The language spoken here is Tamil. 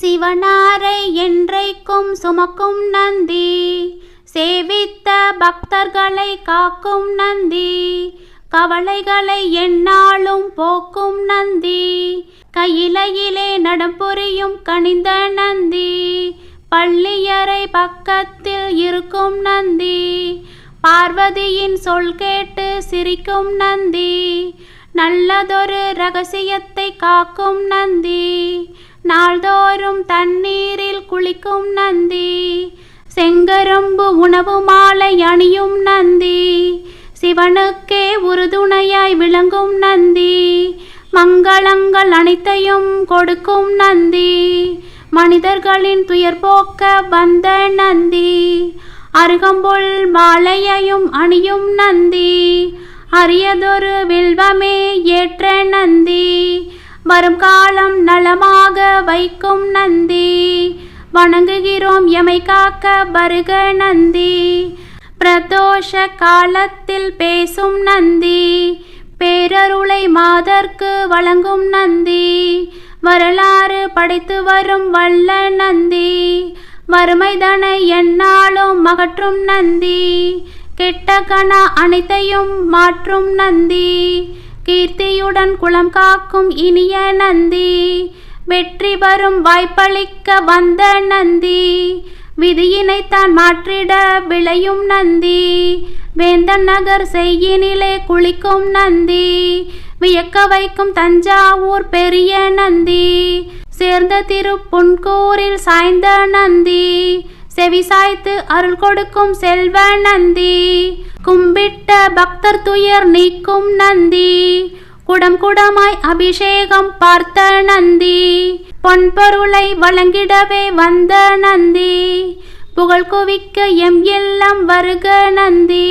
சிவனாரை என்றைக்கும் சுமக்கும் நந்தி. சேவித்த பக்தர்களை காக்கும் நந்தி. கவலைகளை எண்ணாலும் போக்கும் நந்தி. கையிலையிலே நடம்புரியும் கனிந்த நந்தி. பள்ளியறை பக்கத்தில் இருக்கும் நந்தி. பார்வதியின் சொல் கேட்டு சிரிக்கும் நந்தி. நல்லதொரு ரகசியத்தை காக்கும் நந்தி. நாள்தோறும் தண்ணீரில் குளிக்கும் நந்தி செங்கரும்பு உணவு மாலை அணியும் நந்தி சிவனுக்கே உறுதுணையாய் விளங்கும் நந்தி மங்களங்கள் அனைத்தையும் கொடுக்கும் நந்தி மனிதர்களின் துயர் போக்க வந்த நந்தி அருகம்புல் மாலையையும் அணியும் நந்தி அரியதொரு வில்வமே ஏற்ற நந்தி வரும் காலம் நலமாக வைக்கும் நந்தி. வணங்குகிறோம் எமை காக்க வருக நந்தி. பிரதோஷ காலத்தில் பேசும் நந்தி. பேரருளை மாதர்க்கு வழங்கும் நந்தி. வரலாறு படைத்து வரும் வல்ல நந்தி. வறுமைதனை என்னாலும் மகற்றும் நந்தி. கெட்ட கண அனைத்தையும் மாற்றும் நந்தி. கீர்த்தியுடன் குளம் காக்கும் இனிய நந்தி வெற்றி வரும் வாய்ப்பளிக்க வந்த நந்தி விதியினை தான் மாற்றிட விளையும் நந்தி வேந்தன் நகர் செய்யினிலே குளிக்கும் நந்தி வியக்க வைக்கும் தஞ்சாவூர் பெரிய நந்தி சேர்ந்த திருப்புன்கூரில் சாய்ந்த நந்தி செவி சாய்த்து அருள் கொடுக்கும் செல்வ நந்தி. கும்பிட்ட பக்தர் துயர் நீக்கும் நந்தி. குடம் குடமாய் அபிஷேகம் பார்த்த நந்தி. பொன்பொருளை வழங்கிடவே வந்த நந்தி. புகழ் குவிக்க எம் எல்லாம் வருக நந்தி.